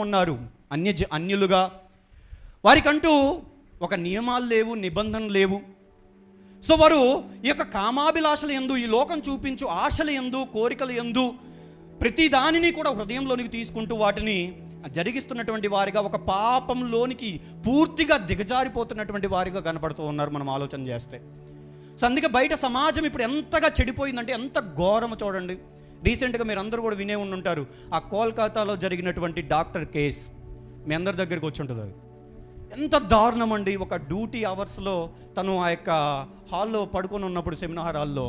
ఉన్నారు. అన్య అన్యులుగా. వారికంటూ ఒక నియమాలు లేవు నిబంధనలు లేవు. సో వారు ఈ యొక్క కామాభిలాషల ఎందు ఈ లోకం చూపించు ఆశల ఎందు కోరికల ఎందు ప్రతి దానిని కూడా హృదయంలోనికి తీసుకుంటూ వాటిని జరిగిస్తున్నటువంటి వారిగా ఒక పాపంలోనికి పూర్తిగా దిగజారిపోతున్నటువంటి వారిగా కనపడుతూ ఉన్నారు మనం ఆలోచన చేస్తే. సో అందుకే బయట సమాజం ఇప్పుడు ఎంతగా చెడిపోయిందంటే ఎంత ఘోరమో చూడండి. రీసెంట్గా మీరు అందరూ కూడా వినే ఉండుంటారు ఆ కోల్కతాలో జరిగినటువంటి డాక్టర్ కేస్. మీ అందరి దగ్గరికి వచ్చి ఉంటుంది అది. ఎంత దారుణం అండి ఒక డ్యూటీ అవర్స్లో తను ఆ యొక్క హాల్లో పడుకొని ఉన్నప్పుడు సెమినార్ హాల్లో.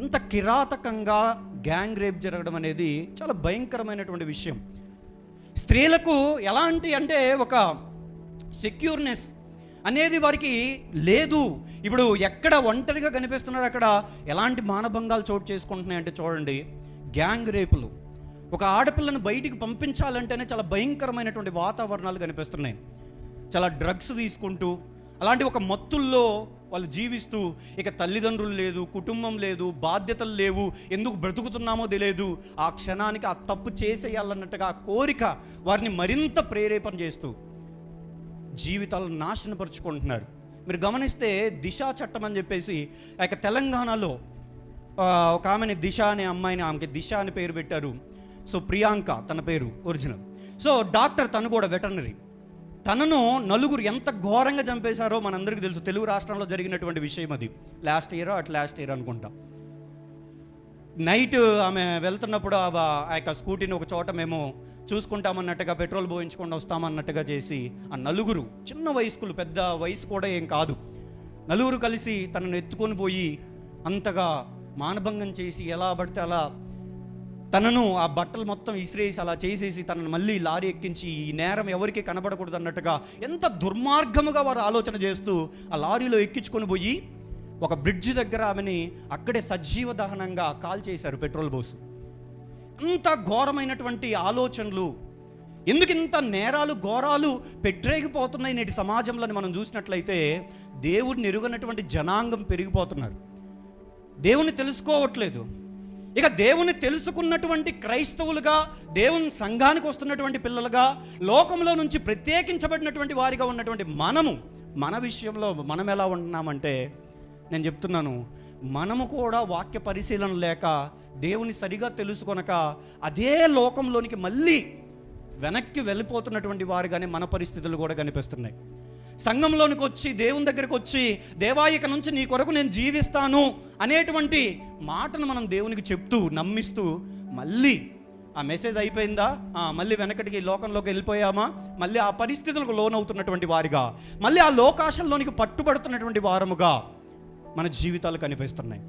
ఇంత కిరాతకంగా గ్యాంగ్ రేప్ జరగడం అనేది చాలా భయంకరమైనటువంటి విషయం. స్త్రీలకు ఎలాంటి అంటే ఒక సెక్యూర్నెస్ అనేది వారికి లేదు. ఇప్పుడు ఎక్కడ ఒంటరిగా కనిపిస్తున్నారు అక్కడ ఎలాంటి మానభంగాలు చోటు చేసుకుంటున్నాయి అంటే చూడండి గ్యాంగ్ రేపులు. ఒక ఆడపిల్లను బయటికి పంపించాలంటేనే చాలా భయంకరమైనటువంటి వాతావరణాలు కనిపిస్తున్నాయి. చాలా డ్రగ్స్ తీసుకుంటూ అలాంటి ఒక మత్తుల్లో వాళ్ళు జీవిస్తూ ఇక తల్లిదండ్రులు లేదు కుటుంబం లేదు బాధ్యతలు లేవు ఎందుకు బ్రతుకుతున్నామో తెలియదు. ఆ క్షణానికి ఆ తప్పు చేసేయాలన్నట్టుగా ఆ కోరిక వారిని మరింత ప్రేరేపణ చేస్తూ జీవితాలను నాశనపరుచుకుంటున్నారు. మీరు గమనిస్తే దిశా చట్టం అని చెప్పేసి ఆ యొక్క తెలంగాణలో ఒక ఆమెని దిశ అనే అమ్మాయిని ఆమెకి దిశ అని పేరు పెట్టారు. సో ప్రియాంక తన పేరు ఒరిజినల్. సో డాక్టర్ తను కూడా వెటర్నరీ. తనను నలుగురు ఎంత ఘోరంగా చంపేశారో మనందరికీ తెలుసు. తెలుగు రాష్ట్రంలో జరిగినటువంటి విషయం అది. Last year at last year అనుకుంటా. నైట్ ఆమె వెళ్తున్నప్పుడు ఆ ఆ యొక్క స్కూటీని ఒక చోట మేము చూసుకుంటామన్నట్టుగా పెట్రోల్ పోయించుకొని వస్తామన్నట్టుగా చేసి ఆ నలుగురు చిన్న వయస్కులు పెద్ద వయసు కూడా ఏం కాదు. నలుగురు కలిసి తనను ఎత్తుకొని పోయి అంతగా మానభంగం చేసి ఎలా పడితే అలా తనను ఆ బట్టలు మొత్తం ఇసిరేసి అలా చేసేసి తనను మళ్ళీ లారీ ఎక్కించి ఈ నేరం ఎవరికి కనబడకూడదు అన్నట్టుగా ఎంత దుర్మార్గముగా వారు ఆలోచన చేస్తూ ఆ లారీలో ఎక్కించుకొని పోయి ఒక బ్రిడ్జ్ దగ్గర ఆమెని అక్కడే సజీవ దహనంగా కాల్ చేశారు పెట్రోల్ బోస్. ఇంత ఘోరమైనటువంటి ఆలోచనలు ఎందుకు ఇంత నేరాలు ఘోరాలు పెట్టరేగిపోతున్నాయి నేటి సమాజంలో మనం చూసినట్లయితే దేవుడిని ఎరుగనటువంటి జనాంగం పెరిగిపోతున్నారు. దేవుని తెలుసుకోవట్లేదు. ఇక దేవుని తెలుసుకున్నటువంటి క్రైస్తవులుగా దేవుని సంఘానికి వస్తున్నటువంటి పిల్లలుగా లోకంలో నుంచి ప్రత్యేకించబడినటువంటి వారిగా ఉన్నటువంటి మనము మన విషయంలో మనం ఎలా ఉంటున్నామంటే నేను చెప్తున్నాను మనము కూడా వాక్య పరిశీలన లేక దేవుని సరిగా తెలుసుకొనక అదే లోకంలోనికి మళ్ళీ వెనక్కి వెళ్ళిపోతున్నటువంటి వారుగానే మన పరిస్థితులు కూడా కనిపిస్తున్నాయి. సంఘంలోనికి వచ్చి దేవుని దగ్గరికి వచ్చి దేవాయిక నుంచి నీ కొరకు నేను జీవిస్తాను అనేటువంటి మాటను మనం దేవునికి చెప్తూ నమ్మిస్తూ మళ్ళీ ఆ మెసేజ్ అయిపోయిందా? మళ్ళీ వెనకటికి లోకంలోకి వెళ్ళిపోయామా? మళ్ళీ ఆ పరిస్థితులకు లోనవుతున్నటువంటి వారిగా మళ్ళీ ఆ లోకాశంలోనికి పట్టుబడుతున్నటువంటి వారముగా మన జీవితాలు కనిపిస్తున్నాయి.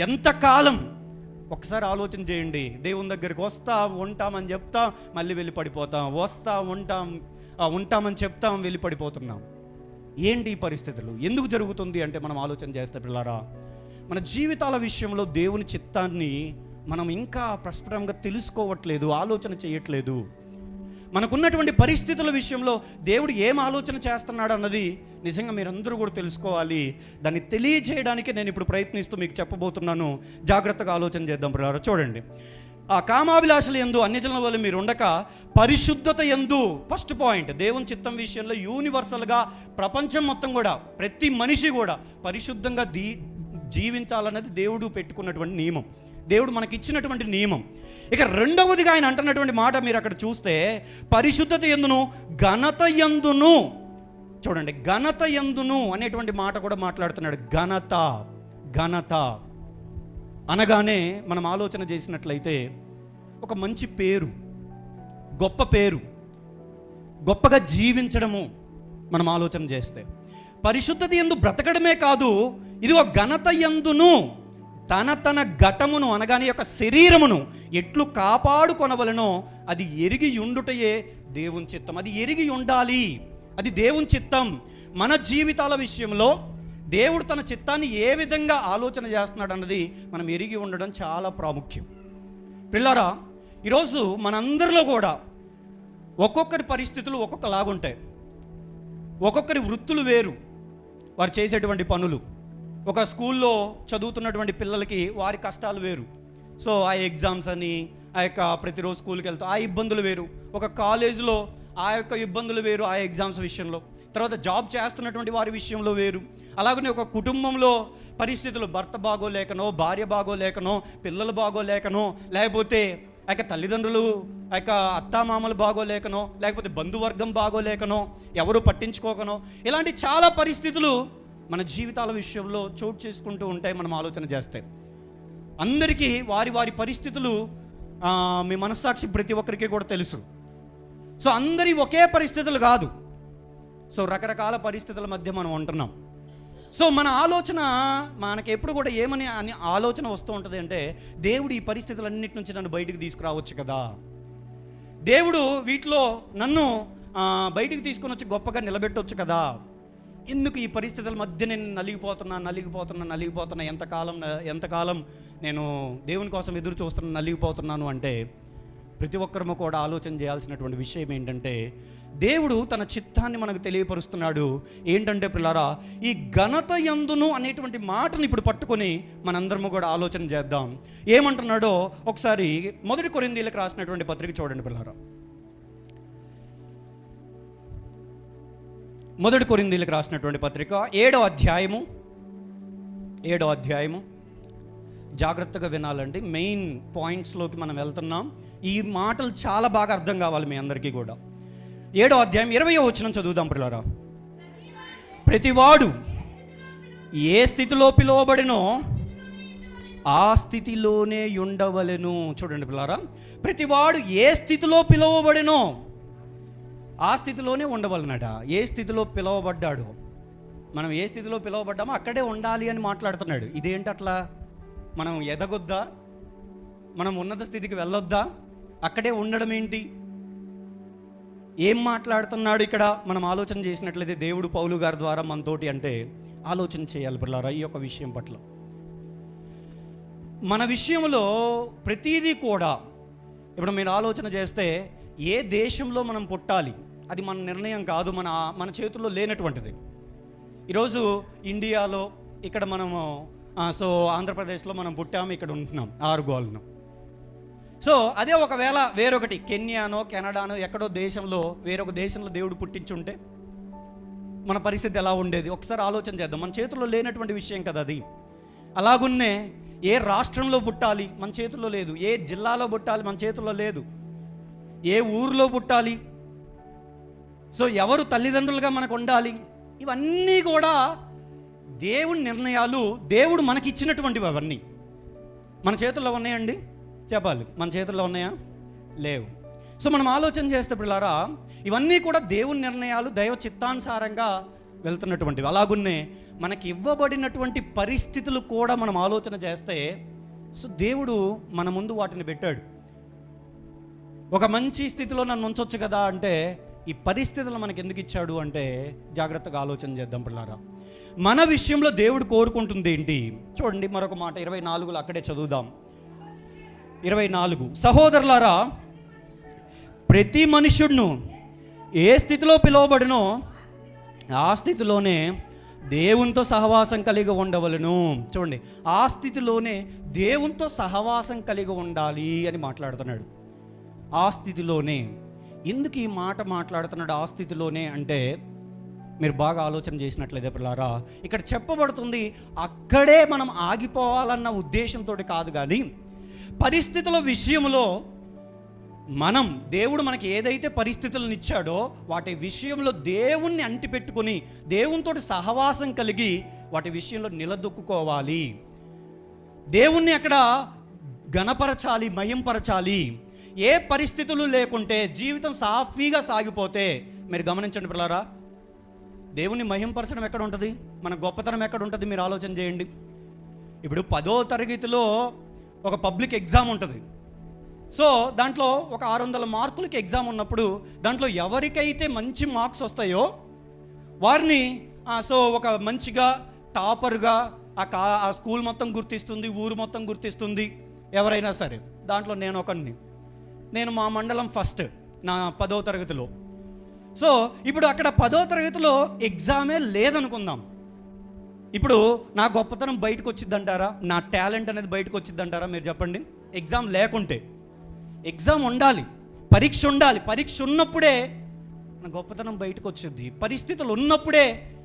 ఎంతకాలం? ఒకసారి ఆలోచన చేయండి. దేవుని దగ్గరికి వస్తా ఉంటామని చెప్తాం మళ్ళీ వెళ్ళి పడిపోతాం. వస్తా ఉంటాం ఉంటామని చెప్తాం వెళ్ళి పడిపోతున్నాం. ఏంటి ఈ పరిస్థితులు? ఎందుకు జరుగుతుంది అంటే మనం ఆలోచన చేస్తే పిల్లారా మన జీవితాల విషయంలో దేవుని చిత్తాన్ని మనం ఇంకా ప్రస్ఫుటంగా తెలుసుకోవట్లేదు ఆలోచన చేయట్లేదు. మనకున్నటువంటి పరిస్థితుల విషయంలో దేవుడు ఏం ఆలోచన చేస్తున్నాడు అన్నది నిజంగా మీరందరూ కూడా తెలుసుకోవాలి. దాన్ని తెలియజేయడానికి నేను ఇప్పుడు ప్రయత్నిస్తూ మీకు చెప్పబోతున్నాను. జాగ్రత్తగా ఆలోచన చేద్దాం పిల్లలు చూడండి. ఆ కామాభిలాషలు ఎందు అన్యజనుల వల్ల మీరు ఉండక పరిశుద్ధత ఎందు ఫస్ట్ పాయింట్ దేవుని చిత్తం విషయంలో యూనివర్సల్గా ప్రపంచం మొత్తం కూడా ప్రతి మనిషి కూడా పరిశుద్ధంగా దీ జీవించాలన్నది దేవుడు పెట్టుకున్నటువంటి నియమం. దేవుడు మనకి ఇచ్చినటువంటి నియమం. ఇక రెండవదిగా ఆయన అంటున్నటువంటి మాట మీరు అక్కడ చూస్తే పరిశుద్ధత ఎందును? ఘనత ఎందును? చూడండి ఘనత ఎందును అనేటువంటి మాట కూడా మాట్లాడుతున్నాడు. ఘనత ఘనత. అనగానే మనం ఆలోచన చేసినట్లయితే ఒక మంచి పేరు గొప్ప పేరు గొప్పగా జీవించడము మనం ఆలోచన చేస్తే పరిశుద్ధత ఎందు బ్రతకడమే కాదు ఇది ఒక ఘనత ఎందును? తన తన ఘటమును అనగానే యొక్క శరీరమును ఎట్లు కాపాడుకొనవలనో అది ఎరిగి ఉండుటయే దేవుని చిత్తం. అది ఎరిగి ఉండాలి. అది దేవుని చిత్తం. మన జీవితాల విషయంలో దేవుడు తన చిత్తాన్ని ఏ విధంగా ఆలోచన చేస్తున్నాడు అన్నది మనం ఎరిగి ఉండడం చాలా ప్రాముఖ్యం. పిల్లరా ఈరోజు మనందరిలో కూడా ఒక్కొక్కరి పరిస్థితులు ఒక్కొక్కలాగుంటాయి. ఒక్కొక్కరి వృత్తులు వేరు. వారు చేసేటువంటి పనులు. ఒక స్కూల్లో చదువుతున్నటువంటి పిల్లలకి వారి కష్టాలు వేరు. సో ఆ ఎగ్జామ్స్ అని ఆ యొక్క ప్రతిరోజు స్కూల్కి వెళ్తాం ఆ ఇబ్బందులు వేరు. ఒక కాలేజీలో ఆ యొక్క ఇబ్బందులు వేరు ఆ ఎగ్జామ్స్ విషయంలో. తర్వాత జాబ్ చేస్తున్నటువంటి వారి విషయంలో వేరు. అలాగనే ఒక కుటుంబంలో పరిస్థితులు భర్త బాగోలేకనో భార్య బాగోలేకనో పిల్లలు బాగోలేకనో లేకపోతే ఆ యొక్క తల్లిదండ్రులు ఆ యొక్క అత్తామామలు బాగోలేకనో లేకపోతే బంధువర్గం బాగోలేకనో ఎవరు పట్టించుకోకనో ఇలాంటి చాలా పరిస్థితులు మన జీవితాల విషయంలో చోటు చేసుకుంటూ ఉంటాయి మనం ఆలోచన చేస్తే. అందరికీ వారి వారి పరిస్థితులు మీ మనస్సాక్షి ప్రతి ఒక్కరికి కూడా తెలుసు. సో అందరి ఒకే పరిస్థితులు కాదు. సో రకరకాల పరిస్థితుల మధ్య మనం ఉంటున్నాం. సో మన ఆలోచన మనకి ఎప్పుడు కూడా ఏమని అని ఆలోచన వస్తూ ఉంటుంది అంటే దేవుడు ఈ పరిస్థితులన్నిటి నుంచి నన్ను బయటికి తీసుకురావచ్చు కదా. దేవుడు వీటిలో నన్ను బయటికి తీసుకొని వచ్చి గొప్పగా నిలబెట్టవచ్చు కదా. ఎందుకు ఈ పరిస్థితుల మధ్య నేను నలిగిపోతున్నా నలిగిపోతున్నా నలిగిపోతున్నా? ఎంతకాలం ఎంతకాలం నేను దేవుని కోసం ఎదురు చూస్తున్నా నలిగిపోతున్నాను అంటే ప్రతి ఒక్కరము కూడా ఆలోచన చేయాల్సినటువంటి విషయం ఏంటంటే దేవుడు తన చిత్తాన్ని మనకు తెలియపరుస్తున్నాడు. ఏంటంటే పిల్లారా ఈ ఘనత ఎందును అనేటువంటి మాటను ఇప్పుడు పట్టుకొని మనందరము కూడా ఆలోచన చేద్దాం. ఏమంటున్నాడో ఒకసారి మొదటి కొరిందీలకు రాసినటువంటి పత్రిక చూడండి పిల్లారా. మొదటి కొరిందీలకు రాసినటువంటి పత్రిక ఏడో అధ్యాయము ఏడో అధ్యాయము. జాగ్రత్తగా వినాలండి. మెయిన్ పాయింట్స్లోకి మనం వెళ్తున్నాం. ఈ మాటలు చాలా బాగా అర్థం కావాలి మీ అందరికీ కూడా. ఏడో అధ్యాయం ఇరవయో వచ్చిన చదువుదాం పిల్లరా. ప్రతివాడు ఏ స్థితిలో పిలువబడినో ఆ స్థితిలోనే ఉండవలెను. చూడండి పిల్లారా. ప్రతివాడు ఏ స్థితిలో పిలువబడినో ఆ స్థితిలోనే ఉండవలనట. ఏ స్థితిలో పిలువబడ్డాడు. మనం ఏ స్థితిలో పిలువబడ్డామో అక్కడే ఉండాలి అని మాట్లాడుతున్నాడు. ఇదేంటి అట్లా? మనం ఎదగొద్దా? మనం ఉన్నత స్థితికి వెళ్ళొద్దా? అక్కడే ఉండడం ఏంటి? ఏం మాట్లాడుతున్నాడు ఇక్కడ? మనం ఆలోచన చేసినట్లయితే దేవుడు పౌలు గారి ద్వారా మనతోటి అంటే ఆలోచన చేయాలి పిల్లారా ఈ యొక్క విషయం పట్ల. మన విషయంలో ప్రతిదీ కూడా ఇప్పుడు మీరు ఆలోచన చేస్తే ఏ దేశంలో మనం పుట్టాలి? అది మన నిర్ణయం కాదు మన మన చేతుల్లో లేనటువంటిది. ఈరోజు ఇండియాలో ఇక్కడ మనము సో ఆంధ్రప్రదేశ్లో మనం పుట్టాము ఇక్కడ ఉంటున్నాం ఆరుగోలను సో అదే ఒకవేళ వేరొకటి కెన్యానో కెనడానో ఎక్కడో దేశంలో వేరొక దేశంలో దేవుడు పుట్టించుంటే మన పరిస్థితి ఎలా ఉండేది? ఒకసారి ఆలోచన చేద్దాం. మన చేతుల్లో లేనటువంటి విషయం కదా అది. అలాగున్నే ఏ రాష్ట్రంలో పుట్టాలి? మన చేతుల్లో లేదు. ఏ జిల్లాలో పుట్టాలి? మన చేతుల్లో లేదు. ఏ ఊరిలో పుట్టాలి? సో ఎవరు తల్లిదండ్రులుగా మనకు ఉండాలి? ఇవన్నీ కూడా దేవుని నిర్ణయాలు దేవుడు మనకి ఇచ్చినటువంటివి అవన్నీ. మన చేతుల్లో ఉన్నాయండి? చెప్పాలి. మన చేతుల్లో ఉన్నాయా? లేవు. సో మనం ఆలోచన చేస్తే పిల్లారా ఇవన్నీ కూడా దేవుని నిర్ణయాలు దైవ చిత్తానుసారంగా వెళ్తున్నటువంటివి. అలాగున్నే మనకి ఇవ్వబడినటువంటి పరిస్థితులు కూడా మనం ఆలోచన చేస్తే సో దేవుడు మన ముందు వాటిని పెట్టాడు. ఒక మంచి స్థితిలో నన్ను ఉంచొచ్చు కదా అంటే ఈ పరిస్థితులు మనకి ఎందుకు ఇచ్చాడు అంటే జాగ్రత్తగా ఆలోచన చేద్దాం పిల్లారా. మన విషయంలో దేవుడు కోరుకుంటుంది ఏంటి? చూడండి మరొక మాట ఇరవై నాలుగులో అక్కడే చదువుదాం. ఇరవై నాలుగు. సహోదరులారా ప్రతి మనుషుడును ఏ స్థితిలో పిలువబడినో ఆ స్థితిలోనే దేవునితో సహవాసం కలిగి ఉండవలను. చూడండి ఆ స్థితిలోనే దేవునితో సహవాసం కలిగి ఉండాలి అని మాట్లాడుతున్నాడు. ఆ స్థితిలోనే ఎందుకు ఈ మాట మాట్లాడుతున్నాడు ఆ స్థితిలోనే అంటే మీరు బాగా ఆలోచన చేసినట్లయితే పిల్లారా ఇక్కడ చెప్పబడుతుంది అక్కడే మనం ఆగిపోవాలన్న ఉద్దేశంతో కాదు కానీ పరిస్థితుల విషయంలో మనం దేవుడు మనకి ఏదైతే పరిస్థితులను ఇచ్చాడో వాటి విషయంలో దేవుణ్ణి అంటిపెట్టుకొని దేవునితో సహవాసం కలిగి వాటి విషయంలో నిలదొక్కుకోవాలి. దేవుణ్ణి అక్కడ గణపరచాలి మయంపరచాలి ఏ పరిస్థితులు లేకుంటే జీవితం సాఫీగా సాగిపోతే మీరు గమనించండి పిల్లరా దేవుని మహింపరచడం ఎక్కడ ఉంటుంది? మన గొప్పతనం ఎక్కడ ఉంటుంది? మీరు ఆలోచన చేయండి. ఇప్పుడు పదో తరగతిలో ఒక పబ్లిక్ ఎగ్జామ్ ఉంటుంది. సో దాంట్లో ఒక ఆరు వందల మార్కులకి ఎగ్జామ్ ఉన్నప్పుడు దాంట్లో ఎవరికైతే మంచి మార్క్స్ వస్తాయో వారిని సో ఒక మంచిగా టాపర్గా ఆ కా ఆ స్కూల్ మొత్తం గుర్తిస్తుంది ఊరు మొత్తం గుర్తిస్తుంది ఎవరైనా సరే. దాంట్లో నేను ఒకరిని నేను మా మండలం ఫస్ట్ నా పదో తరగతిలో. సో ఇప్పుడు అక్కడ పదో తరగతిలో ఎగ్జామే లేదనుకుందాం. ఇప్పుడు నా గొప్పతనం బయటకు వచ్చిందంటారా? నా టాలెంట్ అనేది బయటకు వచ్చిందంటారా? మీరు చెప్పండి. ఎగ్జామ్ లేకుంటే. ఎగ్జామ్ ఉండాలి. పరీక్ష ఉండాలి. పరీక్ష ఉన్నప్పుడే మన గొప్పతనం బయటకు వచ్చింది. పరిస్థితులు ఉన్నప్పుడే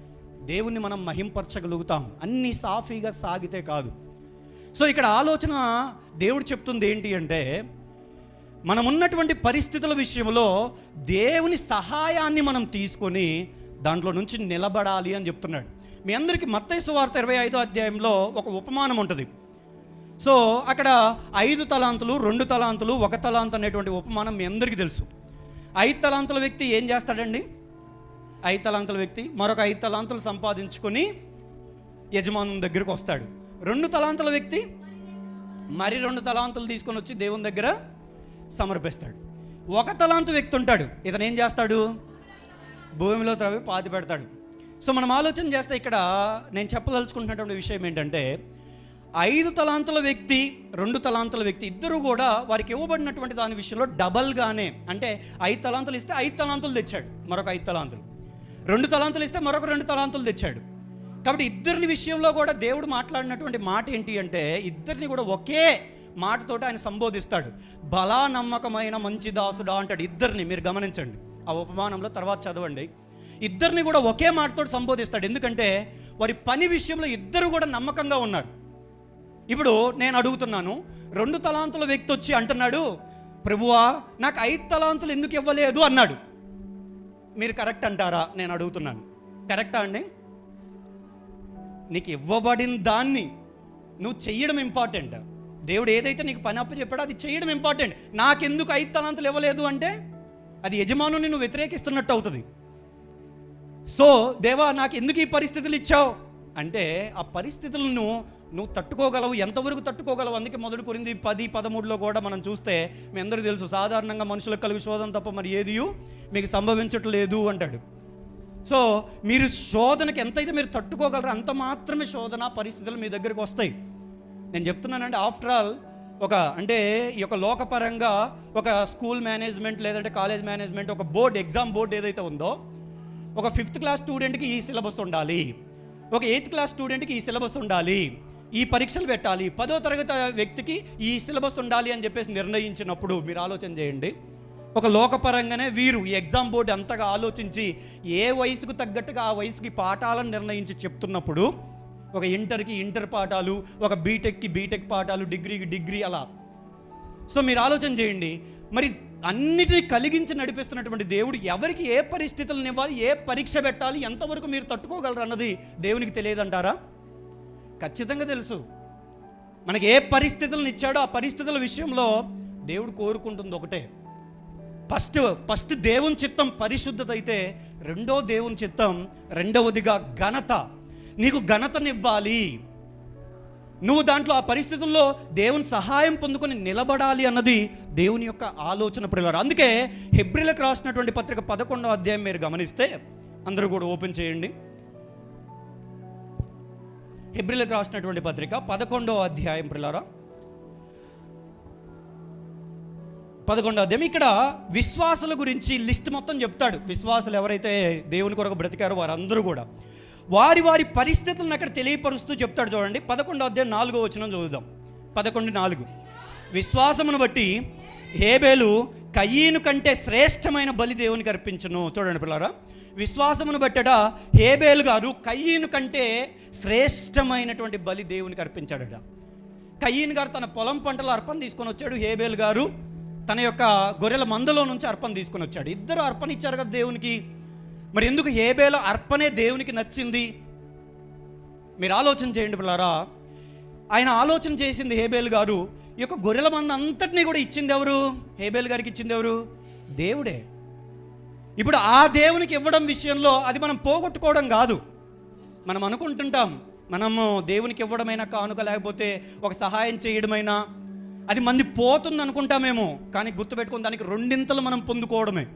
దేవుణ్ణి మనం మహింపరచగలుగుతాం. అన్నీ సాఫీగా సాగితే కాదు. సో ఇక్కడ ఆలోచన దేవుడు చెప్తుంది ఏంటి అంటే మనం ఉన్నటువంటి పరిస్థితుల విషయంలో దేవుని సహాయాన్ని మనం తీసుకొని దాంట్లో నుంచి నిలబడాలి అని చెప్తున్నాడు. మీ అందరికీ మత్తయి సువార్త ఇరవై ఐదో అధ్యాయంలో ఒక ఉపమానం ఉంటుంది. సో అక్కడ ఐదు తలాంతులు రెండు తలాంతులు ఒక తలాంత్ అనేటువంటి ఉపమానం మీ అందరికీ తెలుసు. ఐదు తలాంతుల వ్యక్తి ఏం చేస్తాడండి? ఐదు తలాంతుల వ్యక్తి మరొక ఐదు తలాంతులు సంపాదించుకొని యజమానుని దగ్గరకు వస్తాడు. రెండు తలాంతుల వ్యక్తి మరి రెండు తలాంతులు తీసుకొని వచ్చి దేవుని దగ్గర సమర్పిస్తాడు. ఒక తలాంతు వ్యక్తి ఉంటాడు. ఇతను ఏం చేస్తాడు? భూమిలో త్రవి పాతి పెడతాడు. సో మనం ఆలోచన చేస్తే ఇక్కడ నేను చెప్పదలుచుకుంటున్నటువంటి విషయం ఏంటంటే ఐదు తలాంతుల వ్యక్తి రెండు తలాంతుల వ్యక్తి ఇద్దరు కూడా వారికి ఇవ్వబడినటువంటి దాని విషయంలో డబల్గానే అంటే ఐదు తలాంతులు ఇస్తే ఐదు తలాంతులు తెచ్చాడు. మరొక ఐదు తలాంతులు. రెండు తలాంతులు ఇస్తే మరొక రెండు తలాంతులు తెచ్చాడు. కాబట్టి ఇద్దరిని విషయంలో కూడా దేవుడు మాట్లాడినటువంటి మాట ఏంటి అంటే ఇద్దరిని కూడా ఒకే మాటతోటి ఆయన సంబోధిస్తాడు. బలా నమ్మకమైన మంచి దాసుడా అంటాడు ఇద్దరిని మీరు గమనించండి. ఆ ఉపమానంలో తర్వాత చదవండి. ఇద్దరిని కూడా ఒకే మాటతో సంబోధిస్తాడు. ఎందుకంటే వారి పని విషయంలో ఇద్దరు కూడా నమ్మకంగా ఉన్నారు. ఇప్పుడు నేను అడుగుతున్నాను రెండు తలాంతుల వ్యక్తి వచ్చి అంటున్నాడు ప్రభువా నాకు ఐదు తలాంతులు ఎందుకు ఇవ్వలేదు? అన్నాడు. మీరు కరెక్ట్ అంటారా? నేను అడుగుతున్నాను. కరెక్టా అండి? నీకు ఇవ్వబడిన దాన్ని నువ్వు చెయ్యడం ఇంపార్టెంట్. దేవుడు ఏదైతే నీకు పని అప్పు చెప్పాడో అది చేయడం ఇంపార్టెంట్ నాకెందుకు ఐదు తలాంతులు ఇవ్వలేదు అంటే అది యజమానుని నువ్వు వ్యతిరేకిస్తున్నట్టు అవుతుంది. సో దేవా నాకు ఎందుకు ఈ పరిస్థితులు ఇచ్చావు? అంటే ఆ పరిస్థితులను నువ్వు తట్టుకోగలవు ఎంతవరకు తట్టుకోగలవు? అందుకే మొదటి కొరింది పది పదమూడులో కూడా మనం చూస్తే మీ అందరికీ తెలుసు సాధారణంగా మనుషులకు కలిగి శోధన తప్ప మరి ఏది మీకు సంభవించట్లేదు అంటాడు. సో మీరు శోధనకి ఎంతైతే మీరు తట్టుకోగలరో అంత మాత్రమే శోధన పరిస్థితులు మీ దగ్గరికి వస్తాయి. నేను చెప్తున్నానంటే ఆఫ్టర్ ఆల్ ఒక అంటే ఈ యొక్క లోకపరంగా ఒక స్కూల్ మేనేజ్మెంట్ లేదంటే కాలేజ్ మేనేజ్మెంట్ ఒక బోర్డ్ ఎగ్జామ్ బోర్డు ఏదైతే ఉందో ఒక ఫిఫ్త్ క్లాస్ స్టూడెంట్కి ఈ సిలబస్ ఉండాలి. ఒక ఎయిత్ క్లాస్ స్టూడెంట్కి ఈ సిలబస్ ఉండాలి. ఈ పరీక్షలు పెట్టాలి. పదో తరగతి వ్యక్తికి ఈ సిలబస్ ఉండాలి అని చెప్పేసి నిర్ణయించినప్పుడు మీరు ఆలోచన చేయండి. ఒక లోకపరంగానే వీరు ఈ ఎగ్జామ్ బోర్డు అంతగా ఆలోచించి ఏ వయసుకు తగ్గట్టుగా ఆ వయసుకి పాఠాలను నిర్ణయించి చెప్తున్నప్పుడు ఒక ఇంటర్కి ఇంటర్ పాఠాలు ఒక బీటెక్కి బీటెక్ పాఠాలు డిగ్రీకి డిగ్రీ అలా. సో మీరు ఆలోచన చేయండి. మరి అన్నిటిని కలిగించి నడిపిస్తున్నటువంటి దేవుడు ఎవరికి ఏ పరిస్థితులను ఇవ్వాలి ఏ పరీక్ష పెట్టాలి ఎంతవరకు మీరు తట్టుకోగలరు అన్నది దేవునికి తెలియదంటారా? ఖచ్చితంగా తెలుసు. మనకి ఏ పరిస్థితులను ఇచ్చాడో ఆ పరిస్థితుల విషయంలో దేవుడు కోరుకుంటుంది ఒకటే. ఫస్ట్ ఫస్ట్ దేవుని చిత్తం పరిశుద్ధత అయితే రెండో దేవుని చిత్తం రెండవదిగా ఘనత. నీకు ఘనతనివ్వాలి. నువ్వు దాంట్లో ఆ పరిస్థితుల్లో దేవుని సహాయం పొందుకొని నిలబడాలి అన్నది దేవుని యొక్క ఆలోచన ప్రియులారు. అందుకే హెబ్రిలకు రాసినటువంటి పత్రిక పదకొండవ అధ్యాయం మీరు గమనిస్తే అందరూ కూడా ఓపెన్ చేయండి. హెబ్రిలకు రాసినటువంటి పత్రిక పదకొండవ అధ్యాయం ప్రియులారా. పదకొండవ అధ్యాయం ఇక్కడ విశ్వాసుల గురించి లిస్ట్ మొత్తం చెప్తాడు. విశ్వాసులు ఎవరైతే దేవుని కొరకు బ్రతికారో వారందరూ కూడా. వారి వారి పరిస్థితులను అక్కడ తెలియపరుస్తూ చెప్తాడు చూడండి. పదకొండో అధ్యాయం నాలుగో వచ్చిన చదువుదాం. పదకొండు నాలుగు. విశ్వాసమును బట్టి హేబేలు కయ్యను కంటే శ్రేష్టమైన బలి దేవునికి అర్పించను. చూడండి పిల్లరా విశ్వాసమును బట్టట హేబేలు గారు కయ్యను కంటే శ్రేష్టమైనటువంటి బలి దేవునికి అర్పించాడట. కయ్యను గారు తన పొలం పంటలో అర్పణ తీసుకొని వచ్చాడు. హేబేలు గారు తన యొక్క గొర్రెల మందలో నుంచి అర్పణ తీసుకొని వచ్చాడు. ఇద్దరు అర్పణ ఇచ్చారు కదా దేవునికి. మరి ఎందుకు హేబేల అర్పణే దేవునికి నచ్చింది? మీరు ఆలోచన చేయండి పిల్లారా ఆయన ఆలోచన చేసింది హేబేల్ గారు. ఈ యొక్క గొర్రెల మంద అంతటినీ కూడా ఇచ్చింది ఎవరు? హేబేల్ గారికి ఇచ్చింది ఎవరు? దేవుడే. ఇప్పుడు ఆ దేవునికి ఇవ్వడం విషయంలో అది మనం పోగొట్టుకోవడం కాదు. మనం అనుకుంటుంటాం మనము దేవునికి ఇవ్వడమైనా కానుక లేకపోతే ఒక సహాయం చేయడమైనా అది మంది పోతుంది అనుకుంటామేమో కానీ గుర్తుపెట్టుకుని దానికి రెండింతలు మనం పొందుకోవడమే.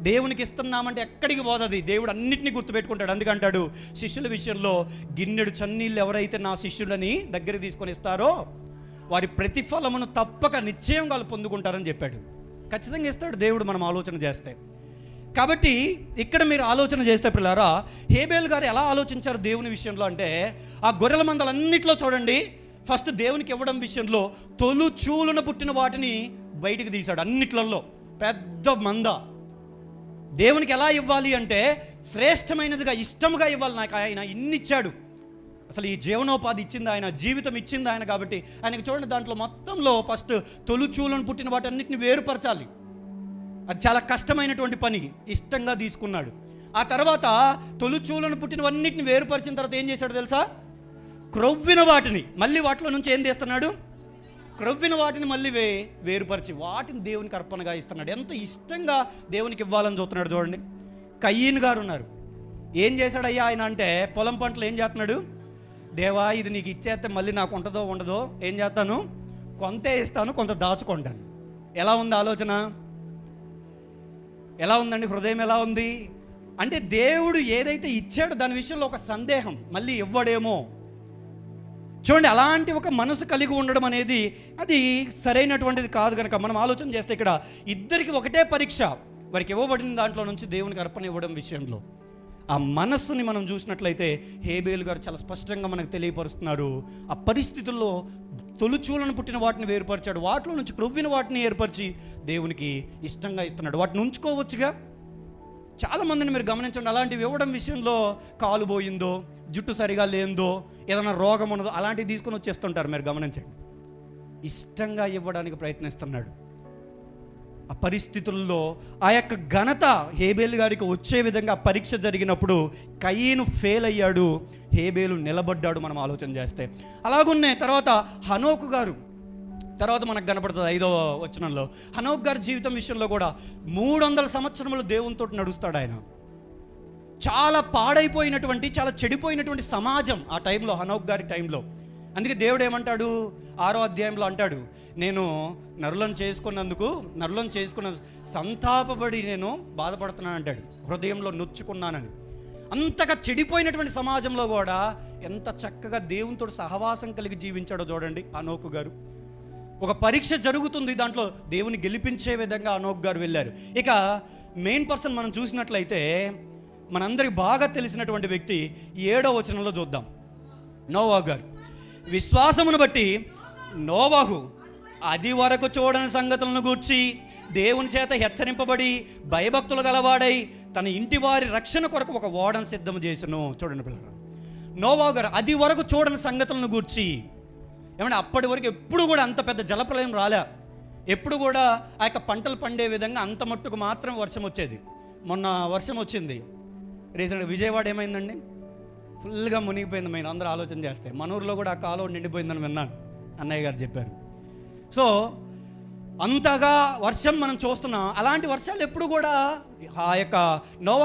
దేవునికి ఇస్తున్నామంటే ఎక్కడికి పోదది? దేవుడు అన్నింటినీ గుర్తుపెట్టుకుంటాడు. అందుకంటాడు శిష్యుల విషయంలో గిన్నెడు చన్నీళ్ళు ఎవరైతే నా శిష్యులని దగ్గర తీసుకొని ఇస్తారో వారి ప్రతిఫలమును తప్పక నిశ్చయం వాళ్ళు పొందుకుంటారని చెప్పాడు. ఖచ్చితంగా ఇస్తాడు దేవుడు మనం ఆలోచన చేస్తే. కాబట్టి ఇక్కడ మీరు ఆలోచన చేస్తే పిల్లారా హేబేల్ గారు ఎలా ఆలోచించారు దేవుని విషయంలో అంటే ఆ గొర్రెల మందలన్నింటిలో చూడండి ఫస్ట్ దేవునికి ఇవ్వడం విషయంలో తొలు చూలున పుట్టిన వాటిని బయటికి తీశాడు అన్నిట్లలో పెద్ద మంద. దేవునికి ఎలా ఇవ్వాలి అంటే శ్రేష్టమైనదిగా ఇష్టముగా ఇవ్వాలి. నాకు ఆయన ఇన్ని ఇచ్చాడు అసలు ఈ జీవనోపాధి ఇచ్చింది ఆయన జీవితం ఇచ్చింది ఆయన కాబట్టి ఆయనకు చూడండి దాంట్లో మొత్తంలో ఫస్ట్ తొలుచూలను పుట్టిన వాటన్నిటిని వేరుపరచాలి. అది చాలా కష్టమైనటువంటి పని ఇష్టంగా తీసుకున్నాడు. ఆ తర్వాత తొలుచూలను పుట్టినవన్నిటిని వేరుపరిచిన తర్వాత ఏం చేశాడు తెలుసా? క్రొవ్విన వాటిని మళ్ళీ వాటిలో నుంచి ఏం చేస్తున్నాడు క్రొవ్విన వాటిని మళ్ళీ వే వేరుపరిచి వాటిని దేవునికి అర్పణగా ఇస్తున్నాడు. ఎంత ఇష్టంగా దేవునికి ఇవ్వాలని చూస్తున్నాడు చూడండి. కయ్యన్ గారు ఉన్నారు. ఏం చేశాడయ్యా ఆయన అంటే పొలం పంటలు ఏం చేస్తున్నాడు? దేవా ఇది నీకు ఇచ్చేస్తే మళ్ళీ నాకు ఉంటుందో ఉండదో ఏం చేస్తాను? కొంతే ఇస్తాను కొంత దాచుకుంటాను. ఎలా ఉంది ఆలోచన? ఎలా ఉందండి? హృదయం ఎలా ఉంది? అంటే దేవుడు ఏదైతే ఇచ్చాడో దాని విషయంలో ఒక సందేహం. మళ్ళీ ఇవ్వడేమో చూడండి అలాంటి ఒక మనసు కలిగి ఉండడం అనేది అది సరైనటువంటిది కాదు కనుక మనం ఆలోచన చేస్తే ఇక్కడ ఇద్దరికి ఒకటే పరీక్ష. వారికి ఇవ్వబడిన దాంట్లో నుంచి దేవునికి అర్పణ ఇవ్వడం విషయంలో. ఆ మనస్సుని మనం చూసినట్లయితే హేబేలు గారు చాలా స్పష్టంగా మనకు తెలియపరుస్తున్నారు. ఆ పరిస్థితుల్లో తొలుచూలను పుట్టిన వాటిని వేరుపరిచాడు. వాటిలో నుంచి క్రొవ్విన వాటిని ఏర్పరిచి దేవునికి ఇష్టంగా ఇస్తున్నాడు. వాటిని ఉంచుకోవచ్చుగా? చాలా మందిని మీరు గమనించండి అలాంటివి ఇవ్వడం విషయంలో కాలు పోయిందో జుట్టు సరిగా లేందో ఏదైనా రోగం ఉన్నదో అలాంటివి తీసుకొని వచ్చేస్తుంటారు మీరు గమనించండి. ఇష్టంగా ఇవ్వడానికి ప్రయత్నిస్తున్నాడు. ఆ పరిస్థితుల్లో ఆ యొక్క ఘనత హేబేలు గారికి వచ్చే విధంగా పరీక్ష జరిగినప్పుడు కయ్యను ఫెయిల్ అయ్యాడు హేబేలు నిలబడ్డాడు మనం ఆలోచన చేస్తే. అలాగున్నే తర్వాత హనోకు గారు తర్వాత మనకు కనపడుతుంది ఐదో వచనంలో. హనోక్ గారి జీవితం విషయంలో కూడా మూడు వందల సంవత్సరములు దేవునితో నడుస్తాడు ఆయన. చాలా పాడైపోయినటువంటి చాలా చెడిపోయినటువంటి సమాజం ఆ టైంలో హనోక్ గారి టైంలో. అందుకే దేవుడు ఏమంటాడు? ఆరో అధ్యాయంలో అంటాడు నేను నరులను చేసుకున్నందుకు నరులను చేసుకున్న సంతాపబడి నేను బాధపడుతున్నాను అంటాడు. హృదయంలో నొచ్చుకున్నానని. అంతగా చెడిపోయినటువంటి సమాజంలో కూడా ఎంత చక్కగా దేవునితో సహవాసం కలిగి జీవించాడో చూడండి అనోకు గారు. ఒక పరీక్ష జరుగుతుంది దాంట్లో దేవుని గెలిపించే విధంగా అనోక్ గారు వెళ్ళారు. ఇక మెయిన్ పర్సన్ మనం చూసినట్లయితే మనందరికి బాగా తెలిసినటువంటి వ్యక్తి ఏడో వచనంలో చూద్దాం. నోవా గారు విశ్వాసమును బట్టి నోవాహు అది వరకు చూడని సంగతులను గూర్చి దేవుని చేత హెచ్చరింపబడి భయభక్తులు గలవాడై తన ఇంటి వారి రక్షణ కొరకు ఒక ఓడను సిద్ధం చేసను చూడండి పిల్లలు నోవా గారు అది వరకు చూడని సంగతులను గూర్చి ఏమంటే అప్పటి వరకు ఎప్పుడు కూడా అంత పెద్ద జలప్రలయం రాలే. ఎప్పుడు కూడా ఆ యొక్క పంటలు పండే విధంగా అంత మట్టుకు మాత్రం వర్షం వచ్చేది. మొన్న వర్షం వచ్చింది. రీసెంట్గా విజయవాడ ఏమైందండి? ఫుల్గా మునిగిపోయింది మేము అందరూ ఆలోచన చేస్తే. మన ఊర్లో కూడా ఆ కాలువ నిండిపోయిందని విన్నాను. అన్నయ్య గారు చెప్పారు. సో అంతగా వర్షం మనం చూస్తున్నాం. అలాంటి వర్షాలు ఎప్పుడు కూడా ఆ యొక్క నోవా